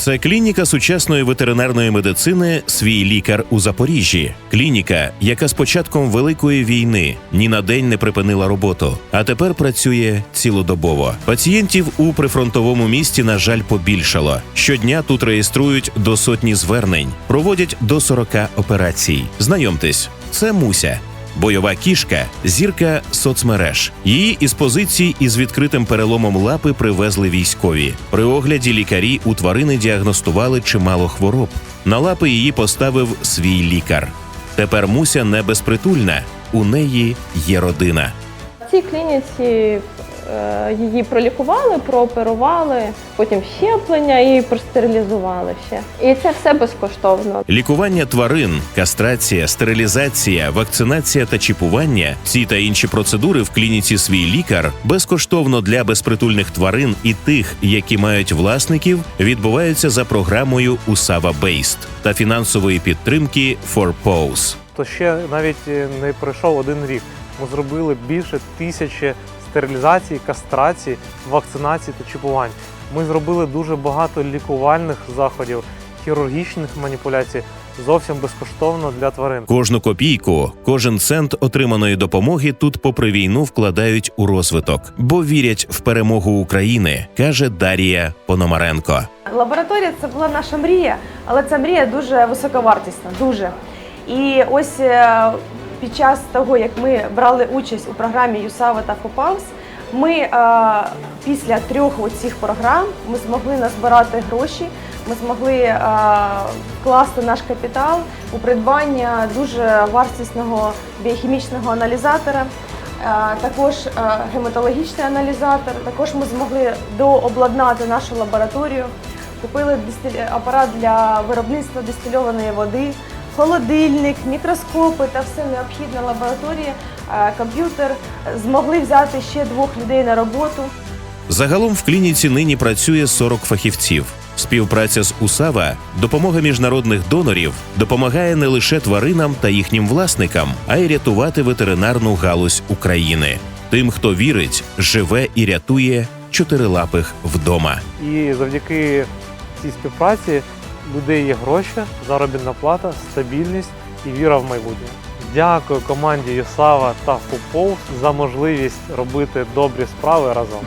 Це клініка сучасної ветеринарної медицини Свій лікар у Запоріжжі. Клініка, яка з початком великої війни ні на день не припинила роботу, а тепер працює цілодобово. Пацієнтів у прифронтовому місті, на жаль, побільшало. Щодня тут реєструють до сотні звернень, проводять до 40 операцій. Знайомтесь, це Муся. Бойова кішка зірка соцмереж. Її із позицій із відкритим переломом лапи привезли військові. При огляді лікарі у тварини діагностували чимало хвороб. На лапи її поставив свій лікар. Тепер Муся не безпритульна, у неї є родина. В цій клініці її пролікували, прооперували, потім щеплення і простерилізували ще. І це все безкоштовно. Лікування тварин, кастрація, стерилізація, вакцинація та чіпування ці та інші процедури в клініці свій лікар безкоштовно для безпритульних тварин і тих, які мають власників, відбуваються за програмою Усава Based та фінансової підтримки For Paws. то ще навіть е, не пройшов один рік. Ми зробили більше тисячі стерилізацій, кастрацій, вакцинацій та чіпувань. Ми зробили дуже багато лікувальних заходів, хірургічних маніпуляцій зовсім безкоштовно для тварин. Кожну копійку, кожен цент отриманої допомоги тут, попри війну, вкладають у розвиток, бо вірять в перемогу України, каже Дарія Пономаренко. Лабораторія це була наша мрія, але ця мрія дуже високовартісна, дуже. І ось е, під час того, як ми брали участь у програмі ЮСАВА та ФОПАВС, ми е, після трьох цих програм ми змогли назбирати гроші, ми змогли е, вкласти наш капітал у придбання дуже вартісного біохімічного аналізатора. Е, Також е, гематологічний аналізатор. Також ми змогли дообладнати нашу лабораторію. Купили апарат для виробництва дистильованої води, холодильник, мікроскопи та все необхідне лабораторії, комп'ютер. Змогли взяти ще двох людей на роботу. Загалом в клініці нині працює 40 фахівців. Співпраця з УСАВА, допомога міжнародних донорів допомагає не лише тваринам та їхнім власникам, а й рятувати ветеринарну галузь України. Тим, хто вірить, живе і рятує чотирилапих вдома. І завдяки цій співпраці людей є гроші, заробітна плата, стабільність і віра в майбутнє. Дякую команді Юсава та Фуповс за можливість робити добрі справи разом.